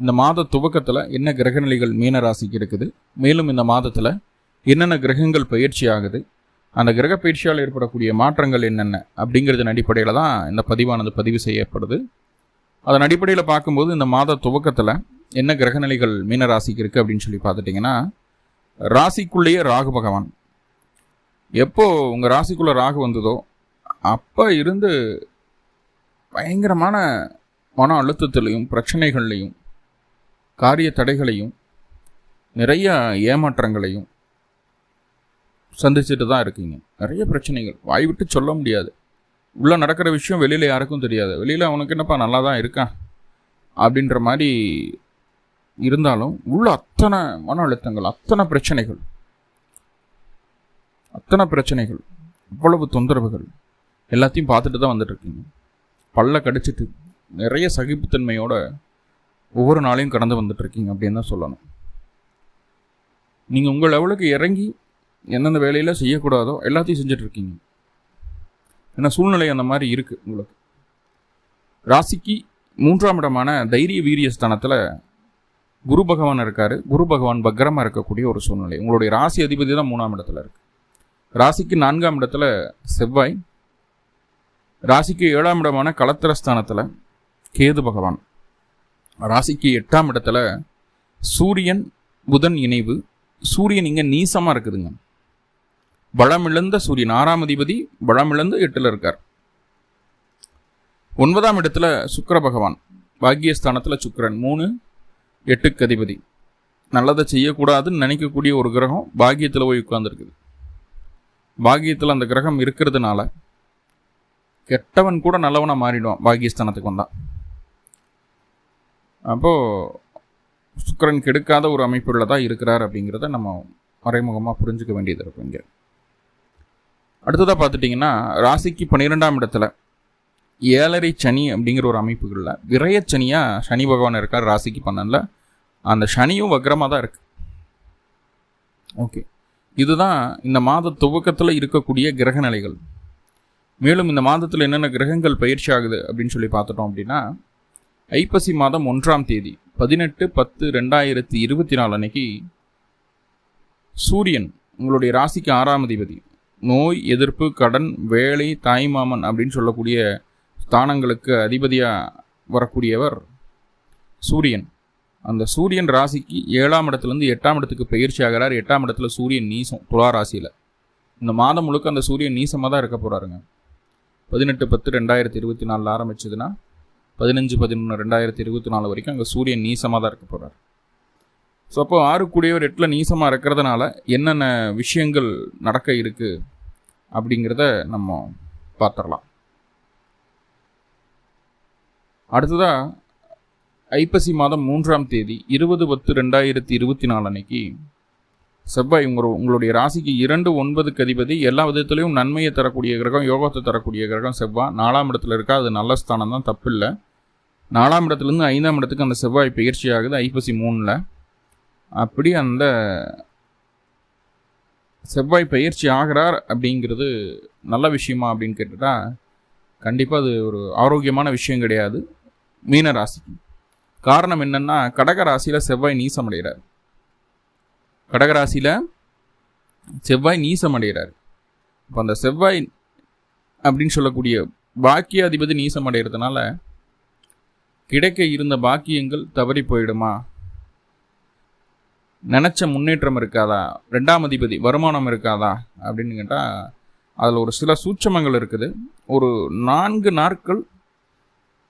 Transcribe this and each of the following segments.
இந்த மாத துவக்கத்தில் என்ன கிரகநிலைகள் மீன ராசிக்கு இருக்குது? மேலும் இந்த மாதத்தில் என்னென்ன கிரகங்கள் பயிற்சி ஆகுது அந்த கிரக பயிற்சியால் ஏற்படக்கூடிய மாற்றங்கள் என்னென்ன? அப்படிங்கிறதன் அடிப்படையில் தான் இந்த பதிவானது பதிவு செய்யப்படுது. அதன் அடிப்படையில் பார்க்கும்போது இந்த மாத துவக்கத்தில் என்ன கிரகநிலைகள் மீன ராசிக்கு இருக்குது அப்படின்னு சொல்லி பார்த்துட்டிங்கன்னா ராசிக்குள்ளேயே ராகு பகவான். எப்போ உங்கள் ராசிக்குள்ளே ராகு வந்ததோ அப்போ இருந்து பயங்கரமான மன அழுத்தத்திலையும் பிரச்சனைகள்லையும் காரிய தடைகளையும் நிறைய ஏமாற்றங்களையும் சந்திச்சுட்டு தான் இருக்கீங்க. நிறைய பிரச்சனைகள். வாய் விட்டு சொல்ல முடியாது. உள்ளே நடக்கிற விஷயம் வெளியில் யாருக்கும் தெரியாது. வெளியில் அவனுக்கு என்னப்பா நல்லா தான் இருக்கான் அப்படின்ற மாதிரி இருந்தாலும் உள்ள அத்தனை மன அழுத்தங்கள் அத்தனை பிரச்சனைகள் அத்தனை பிரச்சனைகள் இவ்வளவு தொந்தரவுகள் எல்லாத்தையும் பார்த்துட்டு தான் வந்துட்டுருக்கீங்க பல்ல கடிச்சிட்டு நிறைய சகிப்புத்தன்மையோட ஒவ்வொரு நாளையும் கடந்து வந்துட்டுருக்கீங்க அப்படின்னு தான் சொல்லணும். நீங்கள் உங்கள் லெவலுக்கு இறங்கி எந்தெந்த வேலையில் செய்யக்கூடாதோ எல்லாத்தையும் செஞ்சிட்ருக்கீங்க ஏன்னா சூழ்நிலை அந்த மாதிரி இருக்குது உங்களுக்கு. ராசிக்கு மூன்றாம் இடமான தைரிய வீரிய ஸ்தானத்தில் குரு பகவான் இருக்கார். குரு பகவான் பக்ரமாக இருக்கக்கூடிய ஒரு சூழ்நிலை. உங்களுடைய ராசி அதிபதி தான் மூணாம் இடத்துல இருக்குது ராசிக்கு நான்காம் இடத்துல செவ்வாய். ராசிக்கு ஏழாம் இடமான களத்திரஸ்தானத்தில் கேது பகவான். ராசிக்கு எட்டாம் இடத்துல சூரியன் புதன் இணைவு. சூரியன் இங்கே நீசமாக இருக்குதுங்க. பலமிழந்த சூரியன் ஆறாம் அதிபதி பலமிழந்து எட்டில் இருக்கார். ஒன்பதாம் இடத்துல சுக்கர பகவான் பாக்கியஸ்தானத்தில் சுக்கரன் மூணு எட்டுக்கு அதிபதி. நல்லதை செய்யக்கூடாதுன்னு நினைக்கக்கூடிய ஒரு கிரகம் பாக்கியத்தில் போய் உட்கார்ந்துருக்குது. பாக்கியத்தில் அந்த கிரகம் இருக்கிறதுனால கெட்டவன் கூட நல்லவனாக மாறிடுவான் பாக்கியஸ்தானத்துக்கு வந்தான் அப்போது சுக்கிரன் கெடுக்காத ஒரு அமைப்புள்ள தான் இருக்கிறார் அப்படிங்கிறத நம்ம மறைமுகமாக புரிஞ்சுக்க வேண்டியது இருக்கும் இங்கே. அடுத்ததாக பார்த்துட்டிங்கன்னா ராசிக்கு பன்னிரெண்டாம் இடத்துல ஏழரை சனி அப்படிங்கிற ஒரு அமைப்புகளில் விரயச்சனியாக சனி பகவான் இருக்கார் ராசிக்கு பன்னெண்டில். அந்த சனியும் வக்ரமாக தான் இருக்குது ஓகே. இதுதான் இந்த மாத துவக்கத்தில் இருக்கக்கூடிய கிரக நிலைகள். மேலும் இந்த மாதத்தில் என்னென்ன கிரகங்கள் பயிற்சி ஆகுது அப்படின்னு சொல்லி பார்த்துட்டோம் அப்படின்னா ஐப்பசி மாதம் ஒன்றாம் தேதி பதினெட்டு பத்து ரெண்டாயிரத்தி இருபத்தி நாலு அன்னைக்கு சூரியன் உங்களுடைய ராசிக்கு ஆறாம் அதிபதி. நோய் எதிர்ப்பு கடன் வேலை தாய்மாமன் அப்படின்னு சொல்லக்கூடிய ஸ்தானங்களுக்கு அதிபதியாக வரக்கூடியவர் சூரியன். அந்த சூரியன் ராசிக்கு ஏழாம் இடத்துலேருந்து எட்டாம் இடத்துக்கு பயிற்சி ஆகிறார். எட்டாம் இடத்துல சூரியன் நீசம் துலா ராசியில். இந்த மாதம் முழுக்க அந்த சூரியன் நீசமாக தான் இருக்க போகிறாருங்க பதினெட்டு பத்து ரெண்டாயிரத்தி இருபத்தி நாலில் ஆரம்பிச்சதுன்னா பதினஞ்சு பதினொன்று ரெண்டாயிரத்தி இருபத்தி நாலு வரைக்கும் அங்கே சூரியன் நீசமாக தான் இருக்க போகிறார் ஸோ அப்போ ஆறு கூடியவர் எட்டில் நீசமாக இருக்கிறதுனால என்னென்ன விஷயங்கள் நடக்க இருக்குது அப்படிங்கிறத நம்ம பார்த்துடலாம். அடுத்ததாக ஐப்பசி மாதம் மூன்றாம் தேதி இருபது பத்து ரெண்டாயிரத்தி இருபத்தி நாலு அன்னைக்கு செவ்வாய் உங்கள் உங்களுடைய ராசிக்கு இரண்டு ஒன்பதுக்கு அதிபதி. எல்லா விதத்துலையும் நன்மையை தரக்கூடிய கிரகம் யோகத்தை தரக்கூடிய கிரகம் செவ்வாய். நாலாம் இடத்துல இருக்கா அது நல்ல ஸ்தானம் தான் தப்பு இல்லை நாலாம் இடத்துலேருந்து ஐந்தாம் இடத்துக்கு அந்த செவ்வாய் பயிற்சி ஆகுது ஐப்பசி மூணில். அப்படி அந்த செவ்வாய் பயிற்சி ஆகிறார் அப்படிங்கிறது நல்ல விஷயமா அப்படின்னு கேட்டுட்டா கண்டிப்பாக அது ஒரு ஆரோக்கியமான விஷயம் கிடையாது. மீன ராசிக்கு. காரணம் என்னன்னா கடக ராசியில் செவ்வாய் நீசமடைகிறார். கடகராசியில் செவ்வாய் நீசம் அடைகிறார் இப்போ அந்த செவ்வாய் அப்படின்னு சொல்லக்கூடிய பாக்கியாதிபதி நீசம் அடைகிறதுனால கிடைக்க இருந்த பாக்கியங்கள் தவறி போயிடுமா? நினச்ச முன்னேற்றம் இருக்காதா? ரெண்டாம் அதிபதி வருமானம் இருக்காதா? அப்படின்னு கேட்டால் அதில் ஒரு சில சூட்சமங்கள் இருக்குது. ஒரு நான்கு நாட்கள்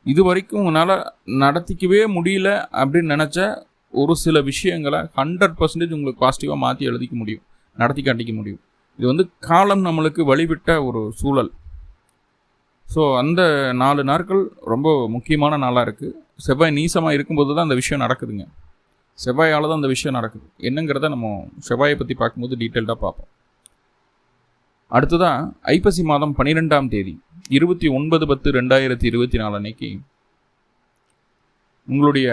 இது வரைக்கும் உங்களால் நடத்திக்கவே முடியல அப்படின்னு நினச்ச ஒரு சில விஷயங்களை ஹண்ட்ரட் பர்சன்டேஜ் உங்களுக்கு பாசிட்டிவாக மாற்றி எழுதிக்க முடியும். நடத்தி காட்டிக்க முடியும். இது வந்து காலம் நம்மளுக்கு வழிவிட்ட ஒரு சூழல். ஸோ அந்த நாலு நாட்கள் ரொம்ப முக்கியமான நாளாக இருக்குது செவ்வாய் நீசமாக இருக்கும்போது தான் அந்த விஷயம் நடக்குதுங்க. செவ்வாயால் தான் அந்த விஷயம் நடக்குது. என்னங்கிறத நம்ம செவ்வாயை பற்றி பார்க்கும்போது டீட்டெயில்டாக பார்ப்போம். அடுத்ததாக ஐப்பசி மாதம் பன்னிரெண்டாம் தேதி இருபத்தி ஒன்பது பத்து ரெண்டாயிரத்தி இருபத்தி நாலு அன்னைக்கு உங்களுடைய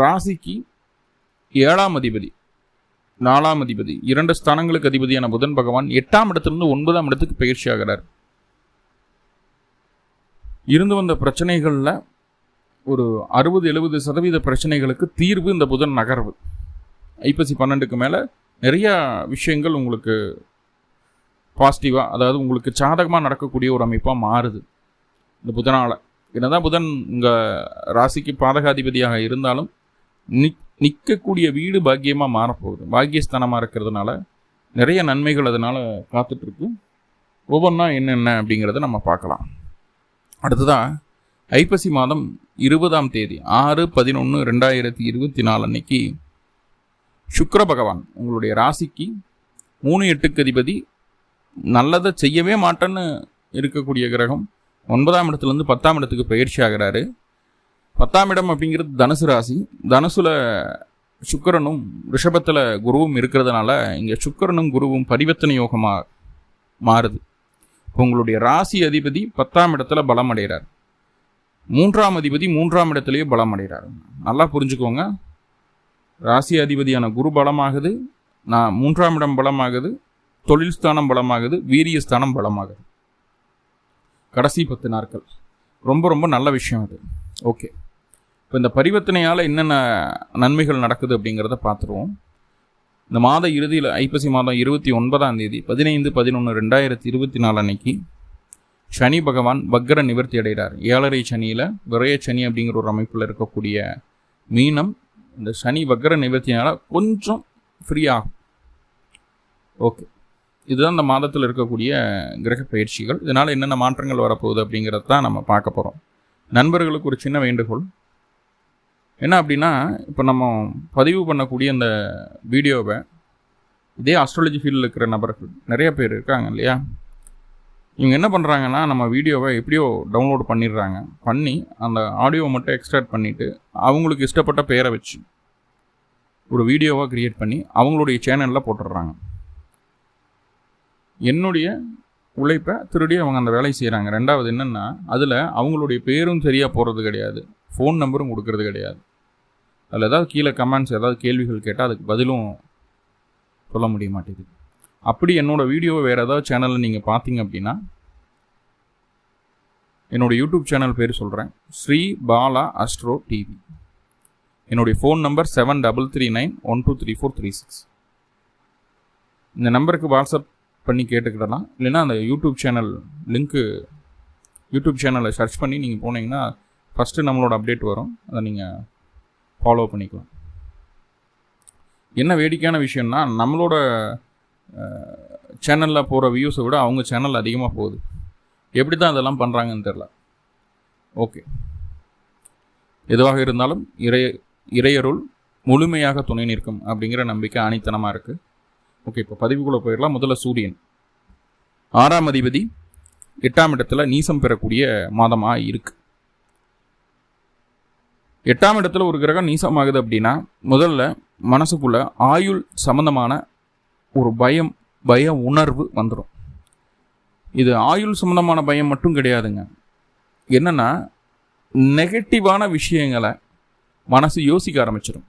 ராசிக்கு ஏழாம் அதிபதி நாலாம் அதிபதி இரண்டு ஸ்தானங்களுக்கு அதிபதியான புதன் பகவான் எட்டாம் இடத்திலிருந்து ஒன்பதாம் இடத்துக்கு பயிற்சி ஆகிறார். இருந்து வந்த பிரச்சனைகளில் ஒரு அறுபது எழுபது சதவீத பிரச்சனைகளுக்கு தீர்வு இந்த புதன் நகர்வு. ஐப்பசி பன்னெண்டுக்கு மேலே நிறையா விஷயங்கள் உங்களுக்கு பாசிட்டிவாக அதாவது உங்களுக்கு சாதகமாக நடக்கக்கூடிய ஒரு அமைப்பாக மாறுது. இந்த புதனால். என்னதான் புதன் உங்கள் ராசிக்கு பாதகாதிபதியாக இருந்தாலும் நிக் நிற்கக்கூடிய வீடு பாக்கியமாக மாறப்போகுது. பாக்கியஸ்தானமாக இருக்கிறதுனால நிறைய நன்மைகள் அதனால் காத்துட்ருக்கு. ஒவ்வொன்றா என்னென்ன அப்படிங்கிறத நம்ம பார்க்கலாம். அடுத்ததாக ஐப்பசி மாதம் இருபதாம் தேதி ஆறு பதினொன்று ரெண்டாயிரத்தி இருபத்தி நாலு அன்னைக்கு சுக்கர பகவான் உங்களுடைய ராசிக்கு மூணு எட்டுக்கு அதிபதி நல்லதை செய்யவே மாட்டேன்னு இருக்கக்கூடிய கிரகம் ஒன்பதாம் இடத்துலேருந்து பத்தாம் இடத்துக்கு பயிற்சி ஆகிறாரு. பத்தாம் இடம் அப்படிங்கிறது தனுசு ராசி. தனுசுல சுக்கரனும் ரிஷபத்தில் குருவும் இருக்கிறதுனால இங்கே சுக்கரனும் குருவும் பரிவர்த்தனை யோகமாக மாறுது. உங்களுடைய ராசி அதிபதி பத்தாம் இடத்துல பலம் அடைகிறார். மூன்றாம் அதிபதி மூன்றாம் இடத்துலையே பலம் அடைகிறார். நல்லா புரிஞ்சுக்கோங்க. ராசி அதிபதியான குரு பலமாகுது. நான் மூன்றாம் இடம் பலமாகுது. தொழில் ஸ்தானம் பலமாகுது. வீரிய ஸ்தானம் பலமாகுது. கடைசி பத்து நாட்கள். ரொம்ப ரொம்ப நல்ல விஷயம் அது. ஓகே. இப்போ இந்த பரிவர்த்தனையால் என்னென்ன நன்மைகள் நடக்குது அப்படிங்கிறத பார்த்துருவோம் இந்த மாத இறுதியில் ஐப்பசி மாதம் இருபத்தி ஒன்பதாம் தேதி பதினைந்து பதினொன்று ரெண்டாயிரத்தி இருபத்தி நாலு அன்னைக்கு சனி பகவான் பக்ர நிவர்த்தி அடைகிறார். ஏழரை சனியில் விரைய சனி அப்படிங்கிற ஒரு அமைப்பில் இருக்கக்கூடிய மீனம் இந்த சனி பக்ர நிவர்த்தினால் கொஞ்சம் ஃப்ரீ ஆகும். ஓகே. இதுதான் இந்த மாதத்தில் இருக்கக்கூடிய கிரக பயிற்சிகள். இதனால் என்னென்ன மாற்றங்கள் வரப்போகுது அப்படிங்கிறத தான் நம்ம பார்க்க போகிறோம் நண்பர்களுக்கு ஒரு சின்ன வேண்டுகோள். என்ன அப்படின்னா இப்போ நம்ம பதிவு பண்ணக்கூடிய அந்த வீடியோவை இதே ஆஸ்ட்ராலஜி ஃபீல்டில் இருக்கிற நபர்கள் நிறைய பேர் இருக்காங்க இல்லையா? இவங்க என்ன பண்ணுறாங்கன்னா நம்ம வீடியோவை எப்படியோ டவுன்லோட் பண்ணிடுறாங்க. பண்ணி அந்த ஆடியோவை மட்டும் எக்ஸ்ட்ராக்ட் பண்ணிவிட்டு அவங்களுக்கு இஷ்டப்பட்ட பேரை வச்சு ஒரு வீடியோவாக க்ரியேட் பண்ணி அவங்களுடைய சேனலில் போட்டுடுறாங்க. என்னுடைய உழைப்பை திருடி அவங்க அந்த வேலையை செய்கிறாங்க ரெண்டாவது என்னென்னா அதில் அவங்களுடைய பேரும் சரியாக போகிறது கிடையாது. ஃபோன் நம்பரும் கொடுக்கறது கிடையாது. அதில் ஏதாவது கீழே கமெண்ட்ஸ் ஏதாவது கேள்விகள் கேட்டால் அதுக்கு பதிலும் சொல்ல முடிய மாட்டேங்குது. அப்படி என்னோடய வீடியோவை வேறு ஏதாவது சேனலில் நீங்கள் பார்த்தீங்க அப்படின்னா என்னோடய யூடியூப் சேனல் பேர் சொல்கிறேன் ஸ்ரீ பாலா அஸ்ட்ரோ டிவி என்னுடைய phone number seven double three nine one two three four three six இந்த நம்பருக்கு வாட்ஸ்அப் பண்ணி கேட்டுக்கிடலாம். இல்லைன்னா அந்த யூடியூப் சேனல் லிங்க்கு யூடியூப் சேனலை சர்ச் பண்ணி நீங்கள் போனீங்கன்னா ஃபஸ்ட்டு நம்மளோட அப்டேட் வரும். அதை நீங்கள் ஃபாலோ பண்ணிக்கலாம். என்ன வேடிக்கையான விஷயம்னா நம்மளோட சேனலில் போகிற வியூஸை விட அவங்க சேனல் அதிகமாக போகுது. எப்படி தான் அதெல்லாம் பண்ணுறாங்கன்னு தெரில ஓகே எதுவாக இருந்தாலும் இறைய இறையருள் முழுமையாக துணை நிற்கும் அப்படிங்கிற நம்பிக்கை அனித்தனமாக இருக்குது ஓகே இப்போ பதிவுக்குள்ளே போயிடலாம். முதல்ல சூரியன். ஆறாம் அதிபதி எட்டாம் இடத்துல நீசம் பெறக்கூடிய மாதமாக இருக்குது எட்டாம் இடத்துல ஒரு கிரகம் நீசமாகுது அப்படின்னா முதல்ல மனசுக்குள்ள ஆயுள் சம்பந்தமான ஒரு பயம் பய உணர்வு வந்துடும் இது ஆயுள் சம்பந்தமான பயம் மட்டும் கிடையாதுங்க. என்னென்னா நெகட்டிவான விஷயங்களை மனசு யோசிக்க ஆரம்பிச்சிடும்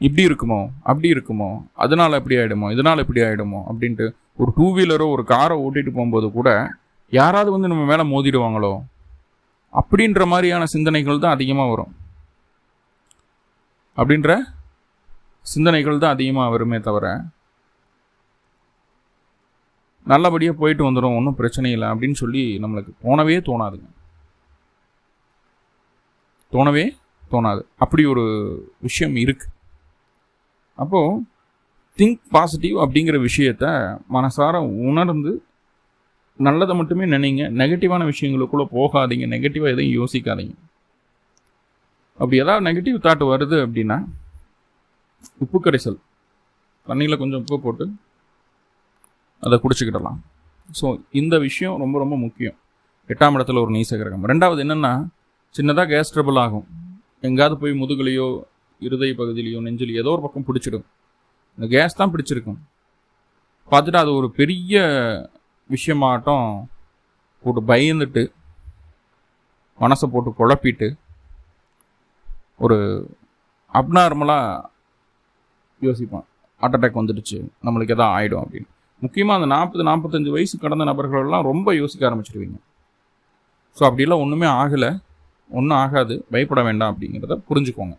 இப்படி இருக்குமோ? அப்படி இருக்குமோ? அதனால் எப்படி ஆகிடுமோ இதனால் எப்படி ஆகிடுமோ அப்படின்ட்டு ஒரு டூ வீலரோ ஒரு காரை ஓட்டிகிட்டு போகும்போது கூட யாராவது வந்து நம்ம மேலே மோதிடுவாங்களோ? அப்படின்ற மாதிரியான சிந்தனைகள் தான் அதிகமாக வரும். அப்படின்ற சிந்தனைகள் தான் அதிகமாக வருமே தவிர நல்லபடியாக போயிட்டு வந்துடும் ஒன்றும் பிரச்சனை இல்லை அப்படின்னு சொல்லி நம்மளுக்கு தோணவே தோணாதுங்க. தோணவே தோணாது. அப்படி ஒரு விஷயம் இருக்குது அப்போது திங்க் பாசிட்டிவ் அப்படிங்கிற விஷயத்த மனசார உணர்ந்து நல்லதை மட்டுமே நினைங்க. நெகட்டிவான விஷயங்களுக்குள்ளே போகாதீங்க. நெகட்டிவாக எதையும் யோசிக்காதீங்க. அப்படி ஏதாவது நெகட்டிவ் தாட் வருது அப்படின்னா உப்பு கரைசல். தண்ணியில் கொஞ்சம் உப்பு போட்டு அதை குடிச்சிக்கிடலாம். ஸோ இந்த விஷயம் ரொம்ப ரொம்ப முக்கியம். எட்டாம் இடத்துல ஒரு நீச கிரகம் ரெண்டாவது என்னென்னா சின்னதாக கேஸ் ட்ரபிள் ஆகும். எங்காவது போய் முதுகுலையோ இருதய பகுதியிலையும் நெஞ்சில் ஏதோ ஒரு பக்கம் பிடிச்சிடும். இந்த கேஸ் தான் பிடிச்சிருக்கும். பார்த்துட்டு அது ஒரு பெரிய விஷயமாட்டம் போட்டு பயந்துட்டு மனசை போட்டு குழப்பிட்டு ஒரு அப்நார்மலாக யோசிப்பான். ஹார்ட் அட்டாக் வந்துடுச்சு நம்மளுக்கு எதாவது ஆகிடும் அப்படின்னு. முக்கியமாக அந்த நாற்பது நாற்பத்தஞ்சு வயசு கடந்த நபர்களெல்லாம் ரொம்ப யோசிக்க ஆரம்பிச்சிடுவீங்க ஸோ அப்படிலாம் ஒன்றுமே ஆகலை. ஒன்றும் ஆகாது. பயப்பட வேண்டாம் அப்படிங்கிறத புரிஞ்சுக்கோங்க.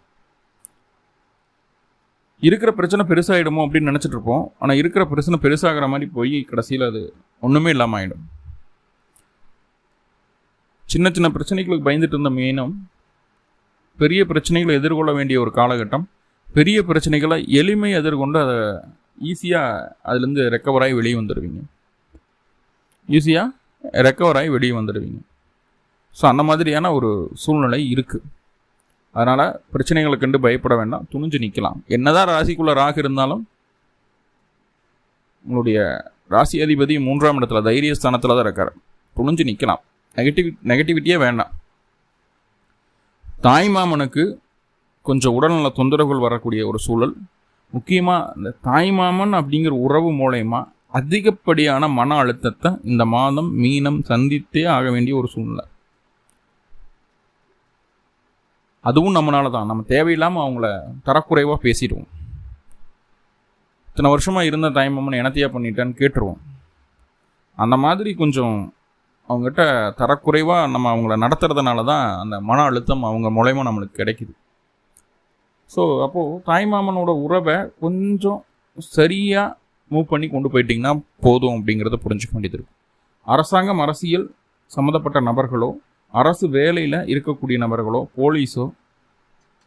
இருக்கிற பிரச்சனை பெருசாகிடுமோ அப்படின்னு நினச்சிட்டு இருப்போம். ஆனால் இருக்கிற பிரச்சனை பெருசாகிற மாதிரி போய் கடைசியில் அது ஒன்றுமே இல்லாமல் ஆகிடும் சின்ன சின்ன பிரச்சனைகளுக்கு பயந்துட்டு இருந்த மெயினும் பெரிய பிரச்சனைகளை எதிர்கொள்ள வேண்டிய ஒரு காலகட்டம் பெரிய பிரச்சனைகளை எளிமை எதிர்கொண்டு அதை ஈஸியாக அதுலேருந்து ரெக்கவர் ஆகி வெளியே வந்துடுவீங்க ஈஸியாக ரெக்கவர் ஆகி வெளியே வந்துடுவீங்க ஸோ அந்த மாதிரியான ஒரு சூழ்நிலை இருக்குது அதனால் பிரச்சனைகளை கண்டு பயப்பட வேண்டாம். துணிஞ்சு நிற்கலாம் என்னதான் ராசிக்குள்ள ராகு இருந்தாலும் உங்களுடைய ராசி அதிபதி மூன்றாம் இடத்துல தைரியஸ்தானத்தில் தான் இருக்கார். துணிஞ்சு நிற்கலாம் நெகட்டிவ் நெகட்டிவிட்டியே வேண்டாம். தாய்மாமனுக்கு கொஞ்சம் உடல்நல தொந்தரவுகள் வரக்கூடிய ஒரு சூழல். முக்கியமாக இந்த தாய்மாமன் அப்படிங்கிற உறவு மூலயமா அதிகப்படியான மன அழுத்தத்தை இந்த மாதம் மீனம் சந்தித்தே ஆக வேண்டிய ஒரு சூழ்நிலை. அதுவும் நம்மளால தான். நம்ம தேவையில்லாமல் அவங்கள தரக்குறைவாக பேசிடுவோம். இத்தனை வருஷமாக இருந்த தாய்மாமன் எனத்தையா பண்ணிட்டேன்னு கேட்டுருவோம். அந்த மாதிரி கொஞ்சம் அவங்ககிட்ட தரக்குறைவாக நம்ம அவங்கள நடத்துறதுனால தான் அந்த மன அழுத்தம் அவங்க மூலயமா நம்மளுக்கு கிடைக்குது. ஸோ அப்போது தாய்மாமனோட உறவை கொஞ்சம் சரியாக மூவ் பண்ணி கொண்டு போயிட்டிங்கன்னா போதும் அப்படிங்கிறத புரிஞ்சுக்க வேண்டியது இருக்கும். அரசாங்கம் அரசியல் சம்மந்தப்பட்ட நபர்களோ அரசு வேலையில் இருக்கக்கூடிய நபர்களோ போலீஸோ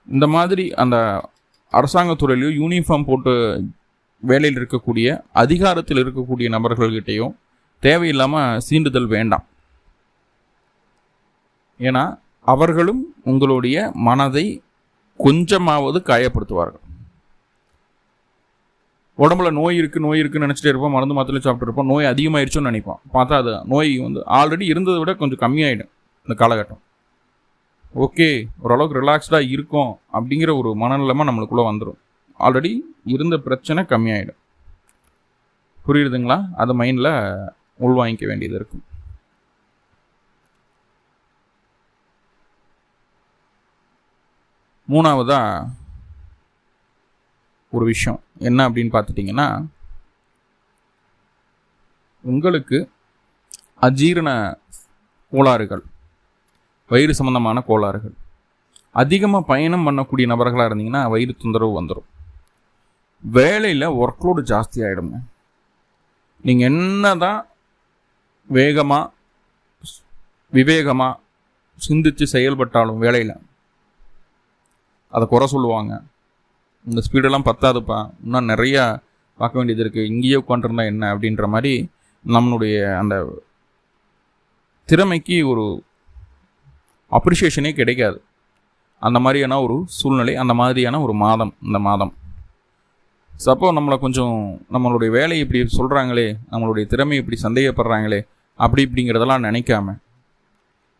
இந்த மாதிரி அந்த அரசாங்கத்துறையிலையோ யூனிஃபார்ம் போட்டு வேலையில் இருக்கக்கூடிய அதிகாரத்தில் இருக்கக்கூடிய நபர்கள்கிட்டையும் தேவையில்லாமல் சீண்டுதல் வேண்டாம். ஏன்னா அவர்களும் உங்களுடைய மனதை கொஞ்சமாவது காயப்படுத்துவார்கள். உடம்புல நோய் இருக்குது நோய் இருக்குன்னு நினச்சிட்டே இருப்போம் மருந்து மாத்திரை சாப்பிட்டு இருப்போம் நோய் அதிகமாகிடுச்சோன்னு நினைப்போம். பார்த்தா அது நோய் வந்து ஆல்ரெடி இருந்ததை விட கொஞ்சம் கம்மியாயிடும். இந்த காலகட்டம். ஓகே ஓரளவுக்கு ரிலாக்ஸ்டாக இருக்கும் அப்படிங்கிற ஒரு மனநிலைமை நம்மளுக்குள்ளே வந்துடும் ஆல்ரெடி இருந்த பிரச்சனை கம்மியாயிடும். புரியுதுங்களா? அதை மைண்டில் உள்வாங்கிக்க வேண்டியது இருக்கும். மூணாவதாக ஒரு விஷயம். என்ன அப்படின்னு பார்த்துட்டிங்கன்னா உங்களுக்கு அஜீரண கோளாறுகள் வயிறு சம்மந்தமான கோளாறுகள். அதிகமாக பயணம் பண்ணக்கூடிய நபர்களாக இருந்தீங்கன்னா வயிறு தொந்தரவு வந்துடும் வேலையில் ஒர்க்லோடு ஜாஸ்தி ஆகிடுங்க நீங்கள் என்ன தான் வேகமாக விவேகமாக சிந்தித்து செயல்பட்டாலும் வேலையில் அதை குறை சொல்லுவாங்க. இந்த ஸ்பீடெல்லாம் பத்தாதுப்பா. இன்னும் நிறையா பார்க்க வேண்டியது இருக்குது இங்கேயே உட்காந்துருந்தா என்ன அப்படின்ற மாதிரி நம்மளுடைய அந்த திறமைக்கு ஒரு அப்ரிஷியேஷனே கிடைக்காது. அந்த மாதிரியான ஒரு சூழ்நிலை அந்த மாதிரியான ஒரு மாதம் இந்த மாதம். சப்போ நம்மளை கொஞ்சம் நம்மளுடைய வேலையை இப்படி சொல்கிறாங்களே நம்மளுடைய திறமை இப்படி சந்தேகப்படுறாங்களே அப்படி இப்படிங்கிறதெல்லாம் நினைக்காம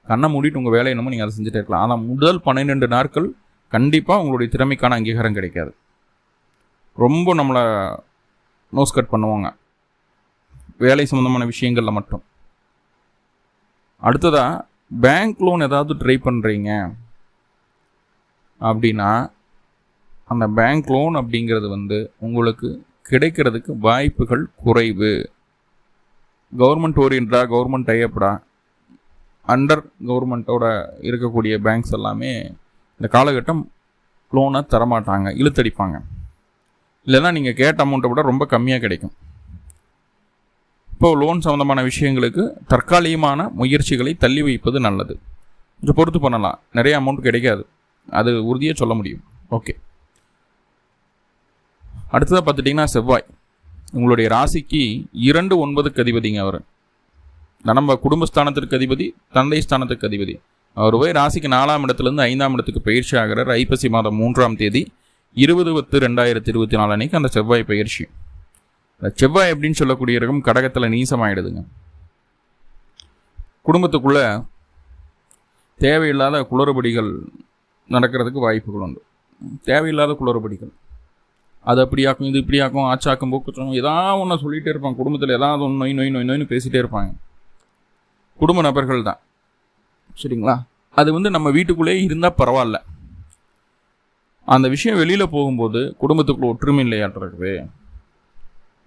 கண்ணை மூடிட்டு உங்கள் வேலையை என்னமோ நீங்கள் அதை செஞ்சுட்டே இருக்கலாம். ஆனால் முதல் பன்னிரெண்டு நாட்கள் கண்டிப்பாக உங்களுடைய திறமைக்கான அங்கீகாரம் கிடைக்காது. ரொம்ப நம்மளை நோஸ் கட் பண்ணுவாங்க. வேலை சம்மந்தமான விஷயங்களில் மட்டும். அடுத்ததாக பேங்க் லோன் ஏதாவது ட்ரை பண்ணுறீங்க அப்படின்னா அந்த பேங்க் லோன் அப்படிங்கிறது வந்து உங்களுக்கு கிடைக்கிறதுக்கு வாய்ப்புகள் குறைவு. கவர்மெண்ட் ஓரியன்டா கவர்மெண்ட் டையப்டா அண்டர் கவர்மெண்ட்டோட இருக்கக்கூடிய பேங்க்ஸ் எல்லாமே இந்த காலகட்டம் லோனை தரமாட்டாங்க இழுத்தடிப்பாங்க. இல்லைன்னா நீங்கள் கேட்ட அமௌண்ட்டை விட ரொம்ப கம்மியாக கிடைக்கும். இப்போ லோன் சம்மந்தமான விஷயங்களுக்கு தற்காலிகமான முயற்சிகளை தள்ளி வைப்பது நல்லது. கொஞ்சம் பொறுத்து பண்ணலாம். நிறைய அமௌண்ட் கிடைக்காது. அது உறுதியாக சொல்ல முடியும். ஓகே அடுத்ததாக பார்த்துட்டிங்கன்னா செவ்வாய். உங்களுடைய ராசிக்கு இரண்டு ஒன்பதுக்கு அதிபதிங்க அவர். நம்ம குடும்பஸ்தானத்திற்கு அதிபதி தந்தை ஸ்தானத்துக்கு அதிபதி. அவர் போய் ராசிக்கு நாலாம் இடத்துலேருந்து ஐந்தாம் இடத்துக்கு பயிற்சி ஆகிறார். ஐப்பசி மாதம் மூன்றாம் தேதி இருபது பத்து ரெண்டாயிரத்தி இருபத்தி நாலு அன்னைக்கு அந்த செவ்வாய் பயிற்சி. செவ்வாய் அப்படின்னு சொல்லக்கூடிய இருக்கும் கடகத்தில் நீசமாயிடுதுங்க. குடும்பத்துக்குள்ள தேவையில்லாத குளறுபடிகள் நடக்கிறதுக்கு வாய்ப்புகள் உண்டு. தேவையில்லாத குளறுபடிகள். அது அப்படியாக்கும் இது இப்படியாக்கும் ஆச்சாக்கும் போக்குச்சும் ஏதாவது ஒன்று சொல்லிகிட்டே இருப்பாங்க. குடும்பத்தில் ஏதாவது ஒன்று நொய் நொய் நொய் நொய்னு பேசிகிட்டே இருப்பாங்க. குடும்ப நபர்கள் தான். சரிங்களா? அது வந்து நம்ம வீட்டுக்குள்ளேயே இருந்தால் பரவாயில்ல. அந்த விஷயம் வெளியில் போகும்போது குடும்பத்துக்குள்ள ஒற்றுமை இல்லையாட்டுறது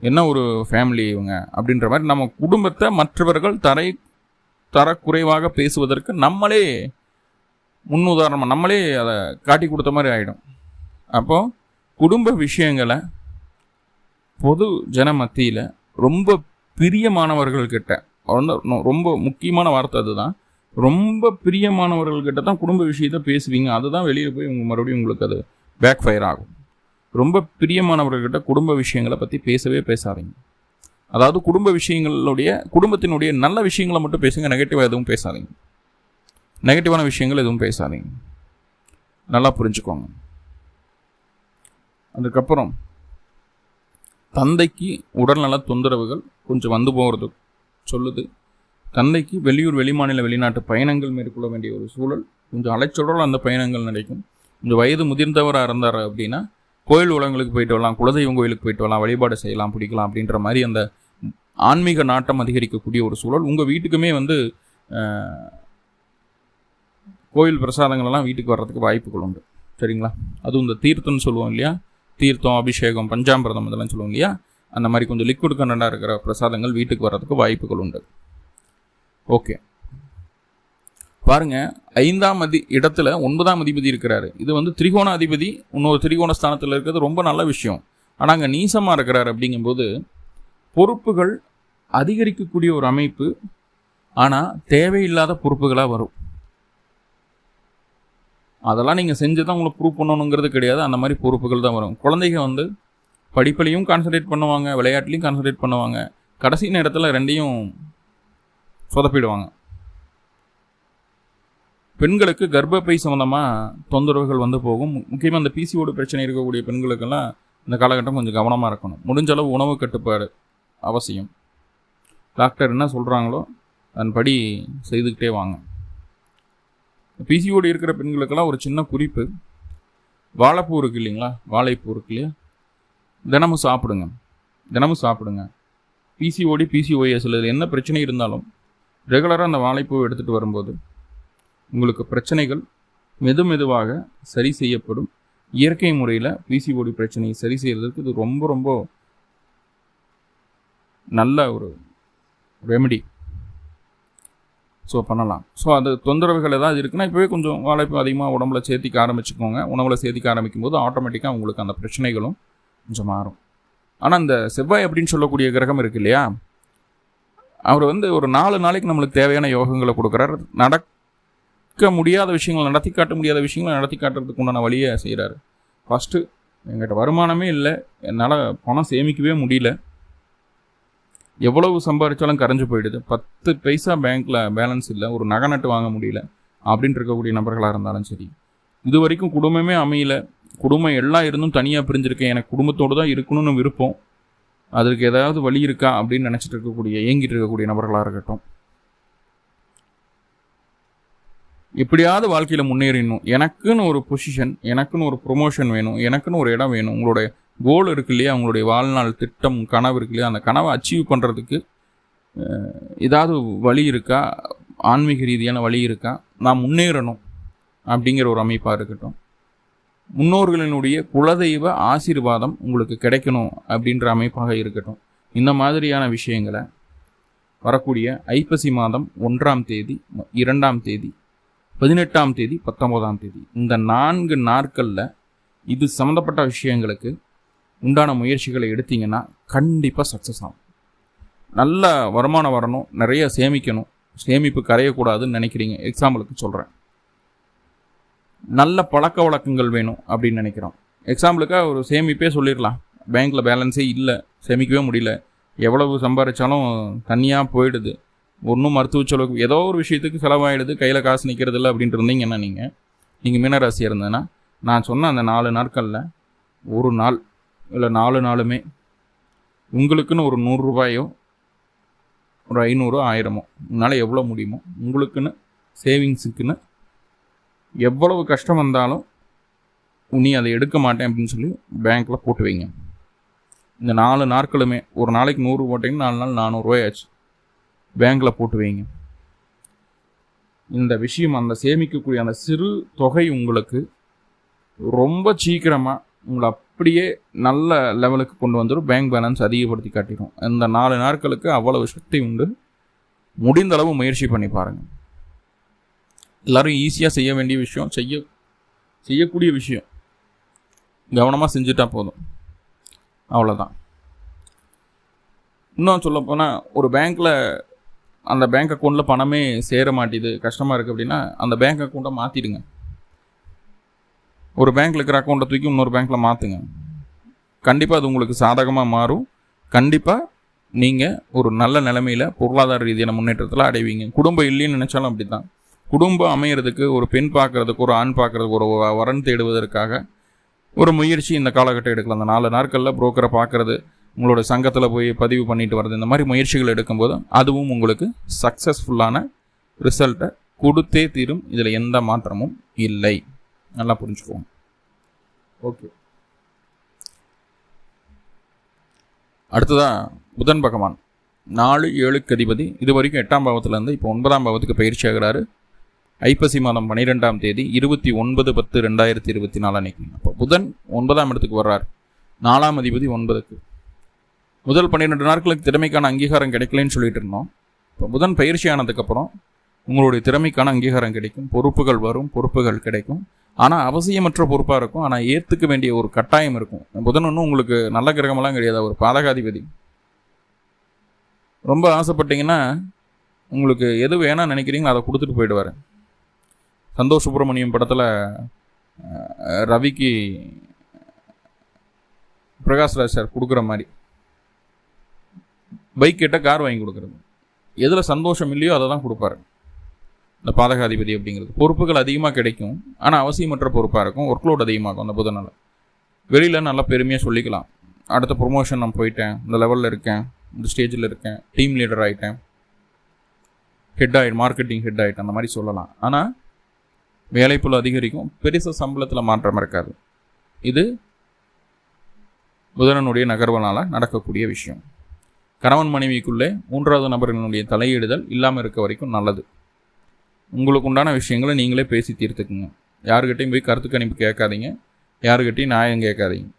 என்ன ஒரு ஃபேமிலி இவங்க அப்படின்ற மாதிரி நம்ம குடும்பத்தை மற்றவர்கள் தரை தரக்குறைவாக பேசுவதற்கு நம்மளே முன்னுதாரணமாக நம்மளே அதை காட்டி கொடுத்த மாதிரி ஆகிடும் அப்போது குடும்ப விஷயங்களை பொது ஜன மத்தியில் ரொம்ப பிரியமானவர்கள்கிட்ட ரொம்ப முக்கியமான வார்த்தை அதுதான். ரொம்ப பிரியமானவர்கள்கிட்ட தான் குடும்ப விஷயத்த பேசுவீங்க அதுதான் வெளியில் போய் உங்கள் மறுபடியும் உங்களுக்கு அது பேக் ஃபயர் ஆகும். ரொம்ப பிரியமானவர்கிட்ட குடும்ப விஷயங்களை பற்றி பேசவே பேசாதீங்க. அதாவது குடும்ப விஷயங்களுடைய குடும்பத்தினுடைய நல்ல விஷயங்களை மட்டும் பேசுங்க நெகட்டிவாக எதுவும் பேசாதீங்க. நெகட்டிவான விஷயங்கள் எதுவும் பேசாதீங்க. நல்லா புரிஞ்சுக்கோங்க. அதுக்கப்புறம் தந்தைக்கு உடல்நல தொந்தரவுகள் கொஞ்சம் வந்து போகிறது சொல்லுது. தந்தைக்கு வெளியூர் வெளிமாநில வெளிநாட்டு பயணங்கள் மேற்கொள்ள வேண்டிய ஒரு சூழல் கொஞ்சம் அலைச்சலோடு அந்த பயணங்கள் நடக்கும். கொஞ்சம் வயது முதிர்ந்தவராக இருந்தார் அப்படின்னா கோயில் உலகங்களுக்கு போயிட்டு வரலாம் குலதெய்வம் கோயிலுக்கு போயிட்டு வரலாம் வழிபாடு செய்யலாம் பிடிக்கலாம் அப்படின்ற மாதிரி அந்த ஆன்மீக நாட்டம் அதிகரிக்கக்கூடிய ஒரு சூழல். உங்கள் வீட்டுக்குமே வந்து கோயில் பிரசாதங்கள்லாம் வீட்டுக்கு வர்றதுக்கு வாய்ப்புகள் உண்டு. சரிங்களா? அதுவும் இந்த தீர்த்தம்னு சொல்லுவோம் இல்லையா? தீர்த்தம் அபிஷேகம் பஞ்சாமிரதம் இதெல்லாம் சொல்லுவோம் இல்லையா? அந்த மாதிரி கொஞ்சம் லிக்விட் கண்டனாக இருக்கிற பிரசாதங்கள் வீட்டுக்கு வர்றதுக்கு வாய்ப்புகள் உண்டு. ஓகே. பாருங்க ஐந்தாம் அதி இடத்துல ஒன்பதாம் அதிபதி இருக்கிறாரு. இது வந்து திரிகோண அதிபதி இன்னொரு திரிகோண ஸ்தானத்தில் இருக்கிறது ரொம்ப நல்ல விஷயம். ஆனால் அங்கே நீசமாக இருக்கிறார் அப்படிங்கும்போது பொறுப்புகள் அதிகரிக்கக்கூடிய ஒரு அமைப்பு ஆனால் தேவையில்லாத பொறுப்புகளாக வரும். அதெல்லாம் நீங்கள் செஞ்சு தான் உங்களை ப்ரூவ் பண்ணணுங்கிறது கிடையாது. அந்த மாதிரி பொறுப்புகள் தான் வரும். குழந்தைங்க வந்து படிப்புலையும் கான்சன்ட்ரேட் பண்ணுவாங்க விளையாட்டுலையும் கான்சன்ட்ரேட் பண்ணுவாங்க. கடைசி நேரத்தில் ரெண்டையும் சொதப்பிடுவாங்க. பெண்களுக்கு கர்ப்பப்பை சம்மந்தமாக தொந்தரவுகள் வந்து போகும். முக்கியமாக அந்த பிசிஓடு பிரச்சனை இருக்கக்கூடிய பெண்களுக்கெல்லாம் இந்த காலகட்டம் கொஞ்சம் கவனமாக இருக்கணும். முடிஞ்ச அளவு உணவு கட்டுப்பாடு அவசியம். டாக்டர் என்ன சொல்கிறாங்களோ அதன்படி செய்துக்கிட்டே வாங்க. பிசிஓடி இருக்கிற பெண்களுக்கெல்லாம் ஒரு சின்ன குறிப்பு. வாழைப்பூ இருக்கு இல்லைங்களா? வாழைப்பூ இருக்கு இல்லையா? தினமும் சாப்பிடுங்க. தினமும் சாப்பிடுங்க. பிசிஓடி பிசிஓஎஸ்ல என்ன பிரச்சனை இருந்தாலும் ரெகுலராக அந்த வாழைப்பூ எடுத்துகிட்டு வரும்போது உங்களுக்கு பிரச்சனைகள் மெது மெதுவாக சரி செய்யப்படும். இயற்கை முறையில் பிசிஓடி பிரச்சனையை சரி செய்கிறதுக்கு இது ரொம்ப ரொம்ப நல்ல ஒரு ரெமெடி ஸோ பண்ணலாம். ஸோ அது தொந்தரவுகள் ஏதாவது இருக்குன்னா இப்போவே கொஞ்சம் வாழைப்பு அதிகமாக உடம்புல சேர்த்திக்க ஆரம்பிச்சுக்கோங்க. உணவில் சேர்த்திக்க ஆரம்பிக்கும் போது ஆட்டோமேட்டிக்காக உங்களுக்கு அந்த பிரச்சனைகளும் கொஞ்சம் மாறும். ஆனால் இந்த செவ்வாய் அப்படின்னு சொல்லக்கூடிய கிரகம் இருக்கு இல்லையா? அவர் வந்து ஒரு நாலு நாளைக்கு நம்மளுக்கு தேவையான யோகங்களை கொடுக்குறாரு. நடக்க முடியாத விஷயங்களை நடத்தி காட்ட முடியாத விஷயங்களை நடத்தி காட்டுறதுக்கு உண்டான வழியை செய்கிறாரு ஃபஸ்ட்டு எங்கிட்ட வருமானமே இல்லை. என்னால் பணம் சேமிக்கவே முடியல. எவ்வளவு சம்பாதிச்சாலும் கரைஞ்சு போயிடுது. பத்து பைசா பேங்க்கில் பேலன்ஸ் இல்லை. ஒரு நகை நட்டு வாங்க முடியல. அப்படின்ட்டு இருக்கக்கூடிய நபர்களாக இருந்தாலும் சரி. இது வரைக்கும் குடும்பமே அமையல. குடும்பம் எல்லாம் இருந்தும் தனியாக பிரிஞ்சிருக்கேன். எனக்கு குடும்பத்தோடு தான் இருக்கணும்னு விருப்பம். அதற்கு ஏதாவது வழி இருக்கா அப்படின்னு நினச்சிட்டு இருக்கக்கூடிய இயங்கிட்டு இருக்கக்கூடிய நபர்களாக இருக்கட்டும். எப்படியாவது வாழ்க்கையில் முன்னேறிடணும். எனக்குன்னு ஒரு பொசிஷன் எனக்குன்னு ஒரு ப்ரொமோஷன் வேணும் எனக்குன்னு ஒரு இடம் வேணும். உங்களுடைய கோல் இருக்கு இல்லையா? உங்களுடைய வாழ்நாள் திட்டம் கனவு இருக்கு இல்லையா? அந்த கனவை அச்சீவ் பண்ணுறதுக்கு ஏதாவது வழி இருக்கா? ஆன்மீக ரீதியான வழி இருக்கா? நான் முன்னேறணும் அப்படிங்கிற ஒரு அமைப்பாக இருக்கட்டும். முன்னோர்களினுடைய குலதெய்வ ஆசீர்வாதம் உங்களுக்கு கிடைக்கணும் அப்படின்ற அமைப்பாக இருக்கட்டும். இந்த மாதிரியான விஷயங்களை வரக்கூடிய ஐப்பசி மாதம் ஒன்றாம் தேதி இரண்டாம் தேதி பதினெட்டாம் தேதி பத்தொம்போதாம் தேதி. இந்த நான்கு நாட்களில் இது சம்மந்தப்பட்ட விஷயங்களுக்கு உண்டான முயற்சிகளை எடுத்தீங்கன்னா கண்டிப்பாக சக்ஸஸ் ஆகும். நல்ல வருமானம் வரணும் நிறைய சேமிக்கணும். சேமிப்பு கரையக்கூடாதுன்னு நினைக்கிறீங்க. எக்ஸாம்பிளுக்கு சொல்கிறேன் நல்ல பழக்க வழக்கங்கள் வேணும் அப்படின்னு நினைக்கிறோம். எக்ஸாம்பிளுக்காக ஒரு சேமிப்பே சொல்லிடலாம். பேங்க்கில் பேலன்ஸே இல்லை. சேமிக்கவே முடியல. எவ்வளவு சம்பாதிச்சாலும் தனியாக போயிடுது. ஒன்றும் மருத்துவ செலவுக்கு ஏதோ ஒரு விஷயத்துக்கு செலவாயிடுது கையில் காசு நிற்கிறது இல்லை அப்படின்ட்டு இருந்தீங்கன்னா நீங்கள் நீங்கள் மீனராசியாக இருந்ததுன்னா நான் சொன்ன அந்த நாலு நாட்களில் ஒரு நாள் இல்லை நாலு நாளுமே உங்களுக்குன்னு ஒரு நூறுரூபாயோ ஒரு ஐநூறு ஆயிரமோ உன்னால் எவ்வளோ முடியுமோ உங்களுக்குன்னு சேவிங்ஸுக்குன்னு எவ்வளவு கஷ்டம் வந்தாலும் நீ அதை எடுக்க மாட்டேன் அப்படின்னு சொல்லி பேங்க்கில் போட்டு வைங்க. இந்த நாலு நாட்களுமே ஒரு நாளைக்கு நூறு போட்டிங்கன்னா நாலு நாள் நானூறுரூவாயாச்சு பேங்கில் போட்டு வைங்க. இந்த விஷயம் அந்த சேமிக்கக்கூடிய அந்த சிறு தொகை உங்களுக்கு ரொம்ப சீக்கிரமாக உங்களை அப்படியே நல்ல லெவலுக்கு கொண்டு வந்துடும் பேங்க் பேலன்ஸ் அதிகப்படுத்தி காட்டிடும் இந்த நாலு நாட்களுக்கு அவ்வளவு சக்தி உண்டு. முடிந்த அளவு முயற்சி பண்ணி பாருங்கள் எல்லோரும் ஈஸியாக செய்ய வேண்டிய விஷயம் செய்ய செய்யக்கூடிய விஷயம். கவனமாக செஞ்சுட்டா போதும். அவ்வளோதான் இன்னும் சொல்லப்போனால் ஒரு பேங்க்கில் அந்த பேங்க் அக்கௌண்ட்டில் பணமே சேர மாட்டேது கஷ்டமாக இருக்குது அப்படின்னா அந்த பேங்க் அக்கௌண்ட்டை மாற்றிடுங்க ஒரு பேங்க்கில் இருக்கிற அக்கௌண்ட்டை தூக்கி இன்னொரு பேங்க்கில் மாற்றுங்க கண்டிப்பாக அது உங்களுக்கு சாதகமாக மாறும். கண்டிப்பாக நீங்கள் ஒரு நல்ல நிலைமையில் பொருளாதார ரீதியான முன்னேற்றத்தில் அடைவீங்க. குடும்பம் இல்லைன்னு நினச்சாலும் அப்படி தான் குடும்பம் அமையிறதுக்கு ஒரு பெண் பார்க்குறதுக்கு ஒரு ஆண் பார்க்குறதுக்கு ஒரு வரன் தேடுவதற்காக ஒரு முயற்சி இந்த காலகட்டம் எடுக்கலாம். அந்த நாலு நாட்களில் புரோக்கரை பார்க்குறது உங்களோட சங்கத்தில் போய் பதிவு பண்ணிட்டு வர்றது இந்த மாதிரி முயற்சிகள் எடுக்கும்போது அதுவும் உங்களுக்கு சக்ஸஸ்ஃபுல்லான ரிசல்ட்டை கொடுத்தே தீரும். இதில் எந்த மாற்றமும் இல்லை. நல்லா புரிஞ்சுக்குவோம் ஓகே. அடுத்ததாக புதன் பகவான். நாலு ஏழுக்கு அதிபதி. இது வரைக்கும் எட்டாம் பாவத்துலேருந்து இப்போ ஒன்பதாம் பாவத்துக்கு பயிற்சி ஆகிறாரு. ஐப்பசி மாதம் பன்னிரெண்டாம் தேதி இருபத்தி ஒன்பது பத்து ரெண்டாயிரத்தி இருபத்தி நாலு அன்னைக்கு. அப்போ புதன் ஒன்பதாம் இடத்துக்கு வர்றார். நாலாம் அதிபதி ஒன்பதுக்கு. முதல் பன்னிரெண்டு நாட்களுக்கு திறமைக்கான அங்கீகாரம் கிடைக்கலன்னு சொல்லிட்டு இருந்தோம். இப்போ புதன் பயிற்சி ஆனதுக்கப்புறம் உங்களுடைய திறமைக்கான அங்கீகாரம் கிடைக்கும். பொறுப்புகள் வரும் பொறுப்புகள் கிடைக்கும். ஆனால் அவசியமற்ற பொறுப்பாக இருக்கும். ஆனால் ஏற்றுக்க வேண்டிய ஒரு கட்டாயம் இருக்கும். புதன் ஒன்றும் உங்களுக்கு நல்ல கிரகமெல்லாம் கிடையாது. ஒரு பாதகாதிபதி. ரொம்ப ஆசைப்பட்டீங்கன்னா உங்களுக்கு எது வேணாம் நினைக்கிறீங்களோ அதை கொடுத்துட்டு போயிடுவார். சந்தோஷ் சுப்பிரமணியம் படத்தில் ரவிக்கு பிரகாஷ்ராஜ் சார் கொடுக்குற மாதிரி. பைக் கிட்ட கார் வாங்கி கொடுக்குறது. எதில் சந்தோஷம் இல்லையோ அதை தான் கொடுப்பாரு. இந்த பாதகாதிபதி அப்படிங்கிறது. பொறுப்புகள் அதிகமாக கிடைக்கும். ஆனால் அவசியமற்ற பொறுப்பாக இருக்கும். ஒர்க் லோட் அதிகமாகும் அந்த புதனால். வெளியில் நல்லா பெருமையாக சொல்லிக்கலாம். அடுத்த ப்ரொமோஷன் நான் போயிட்டேன். இந்த லெவலில் இருக்கேன். இந்த ஸ்டேஜில் இருக்கேன். டீம் லீடர் ஆகிட்டேன் ஹெட் ஆகிடும் மார்க்கெட்டிங் ஹெட் ஆகிட்டேன் அந்த மாதிரி சொல்லலாம். ஆனால் வேலைப்புல அதிகரிக்கும். பெருசாக சம்பளத்தில் மாற்றம் இருக்காது. இது புதனனுடைய நகர்வனால் நடக்கக்கூடிய விஷயம். கணவன் மனைவிக்குள்ளே மூன்றாவது நபர்களுடைய தலையிடுதல் இல்லாமல் இருக்க வரைக்கும் நல்லது. உங்களுக்கு உண்டான விஷயங்களை நீங்களே பேசி தீர்த்துக்குங்க. யாருக்கிட்டையும் போய் கருத்து கணிப்பு கேட்காதீங்க. யாருக்கிட்டையும் நியாயம் கேட்காதீங்க.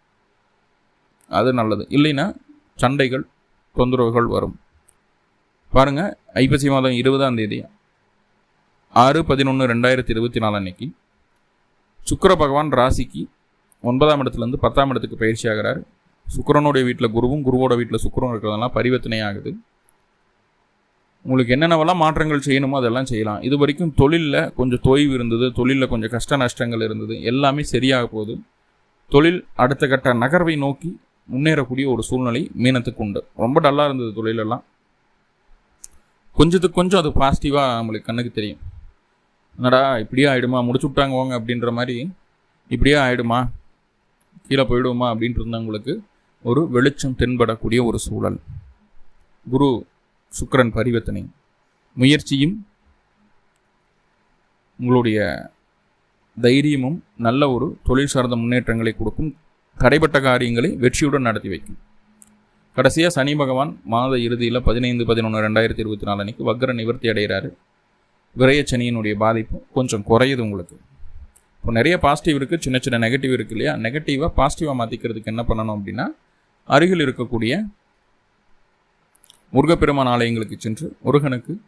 அது நல்லது. இல்லைன்னா சண்டைகள் தொந்தரவுகள் வரும். பாருங்கள் ஐப்பசி மாதம் இருபதாம் தேதி ஆறு பதினொன்று ரெண்டாயிரத்தி இருபத்தி நாலு அன்னைக்கு சுக்கர பகவான் ராசிக்கு ஒன்பதாம் இடத்துலேருந்து பத்தாம் இடத்துக்கு பயிற்சி ஆகிறார். சுக்கரனுடைய வீட்டில் குருவும் குருவோட வீட்டில் சுக்கரம் இருக்கிறதெல்லாம் பரிவர்த்தனை ஆகுது. உங்களுக்கு என்னென்னவெல்லாம் மாற்றங்கள் செய்யணுமோ அதெல்லாம் செய்யலாம். இது வரைக்கும் தொழிலில் கொஞ்சம் தொய்வு இருந்தது தொழிலில் கொஞ்சம் கஷ்ட நஷ்டங்கள் இருந்தது எல்லாமே சரியாக போகுது. தொழில் அடுத்த கட்ட நகர்வை நோக்கி முன்னேறக்கூடிய ஒரு சூழ்நிலை மீனத்துக்கு உண்டு. ரொம்ப டல்லாக இருந்தது தொழிலெல்லாம். கொஞ்சத்துக்கு கொஞ்சம் அது பாசிட்டிவாக நம்மளுக்கு கண்ணுக்கு தெரியும். என்னடா இப்படியே ஆகிடுமா முடிச்சு விட்டாங்க வாங்க அப்படின்ற மாதிரி இப்படியே ஆகிடுமா கீழே போயிடுவோமா அப்படின்ட்டு இருந்தவங்களுக்கு ஒரு வெளிச்சம் தென்படக்கூடிய ஒரு சூழல். குரு சுக்கரன் பரிவர்த்தனை. முயற்சியும் உங்களுடைய தைரியமும் நல்ல ஒரு தொழில் சார்ந்த முன்னேற்றங்களை கொடுக்கும் தடைப்பட்ட காரியங்களை வெற்றியுடன் நடத்தி வைக்கும். கடைசியாக சனி பகவான் மாத இறுதியில் பதினைந்து பதினொன்று ரெண்டாயிரத்தி இருபத்தி நாலு அன்னைக்கு வக்கர நிவர்த்தி அடைகிறாரு. விரயச்சனியினுடைய பாதிப்பு கொஞ்சம் குறையுது உங்களுக்கு. இப்போ நிறைய பாசிட்டிவ் இருக்குது சின்ன சின்ன நெகட்டிவ் இருக்குது இல்லையா? நெகட்டிவாக பாசிட்டிவாக மாற்றிக்கிறதுக்கு என்ன பண்ணணும் அப்படின்னா அருகில் இருக்கக்கூடிய முருகப்பெருமான் ஆலயங்களுக்கு சென்று முருகனுக்கு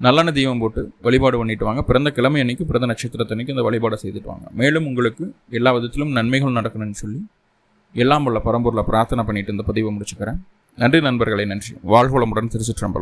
நல்லெண்ண தீபம் போட்டு வழிபாடு பண்ணிட்டு வாங்க. பிறந்த கிழமை அன்னைக்கு பிறந்த நட்சத்திரத்தன்னைக்கு இந்த வழிபாடை செய்துட்டு வாங்க. மேலும் உங்களுக்கு எல்லா விதத்திலும் நன்மைகள் நடக்கணும்னு சொல்லி எல்லாம் உள்ள பரம்பூரில் பிரார்த்தனை பண்ணிட்டு இந்த பதிவை முடிச்சுக்கிறேன். நன்றி நண்பர்களை நன்றி. வாழ்வளமுடன் திருச்சிற்றம்பலம்.